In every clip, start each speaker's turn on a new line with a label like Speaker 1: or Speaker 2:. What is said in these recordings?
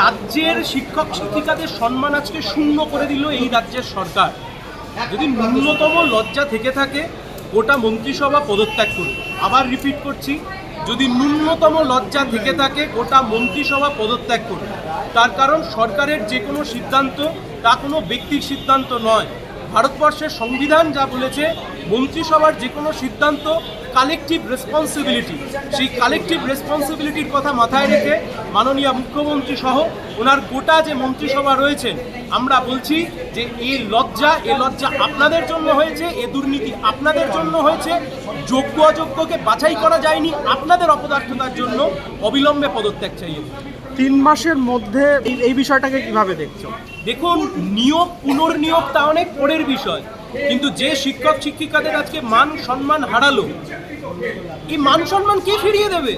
Speaker 1: রাজ্যের শিক্ষক শিক্ষিকাদের সম্মান আজকে শূন্য করে দিল এই রাজ্যের সরকার। যদি ন্যূনতম লজ্জা থেকে থাকে, গোটা মন্ত্রিসভা পদত্যাগ করবে। আবার রিপিট করছি, যদি ন্যূনতম লজ্জা থেকে থাকে, গোটা মন্ত্রিসভা পদত্যাগ করবে। তার কারণ সরকারের যে কোনো সিদ্ধান্ত, তা কোনো ব্যক্তির সিদ্ধান্ত নয়। ভারতবর্ষের সংবিধান যা বলেছে, মন্ত্রিসভার যে কোনো সিদ্ধান্ত কালেকটিভ রেসপন্সিবিলিটি সেই কালেকটিভ রেসপন্সিবিলিটির কথা মাথায় রেখে মাননীয় মুখ্যমন্ত্রী সহ ওনার গোটা যে মন্ত্রিসভা রয়েছেন আমরা বলছি যে এই লজ্জা এ লজ্জা আপনাদের জন্য হয়েছে এ দুর্নীতি আপনাদের জন্য হয়েছে যোগ্য অযোগ্যকে বাছাই করা যায়নি আপনাদের অপদার্থতার জন্য অবিলম্বে পদত্যাগ চাইয়ে।
Speaker 2: তিন মাসের মধ্যে এই- এই বিষয়টাকে কীভাবে দেখছ?
Speaker 1: দেখুন নিয়োগ পুনর্নিয়োগ তা অনেক পরের বিষয়। কিন্তু যে শিক্ষক শিক্ষিকাদের আজকে মান সম্মান হারালো, এই মান সম্মান কে ফিরিয়ে দেবে?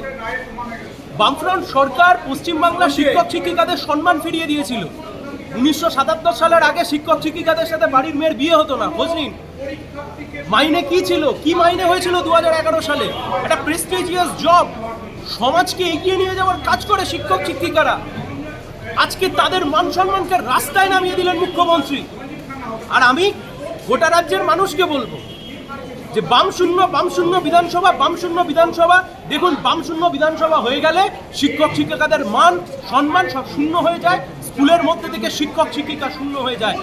Speaker 1: বামফ্রন্ট সরকার পশ্চিমবাংলার শিক্ষক শিক্ষিকাদের সম্মান ফিরিয়ে দিয়েছিল। উনিশশো সাতাত্তর সালের আগে শিক্ষক শিক্ষিকাদের সাথে বাড়ির মেয়ের বিয়ে হতো না খোঁজ মাইনে কি ছিল? কি মাইনে হয়েছিল দু হাজার এগারো সালে? একটা প্রেস্টিজিয়াস জব সমাজকে এগিয়ে নিয়ে যাওয়ার কাজ করে শিক্ষক শিক্ষিকারা। আজকে তাদের মান সম্মানকে রাস্তায় নামিয়ে দিলেন মুখ্যমন্ত্রী। আর আমি গোটা রাজ্যের মানুষকে বলব যে বাম শূন্য বাম শূন্য বিধানসভা, বাম শূন্য বিধানসভা। দেখুন, বাম শূন্য বিধানসভা হয়ে গেলে শিক্ষক শিক্ষিকাদের মান, সম্মান সব শূন্য হয়ে যায়। স্কুলের মধ্যে থেকে শিক্ষক শিক্ষিকা শূন্য হয়ে যায়।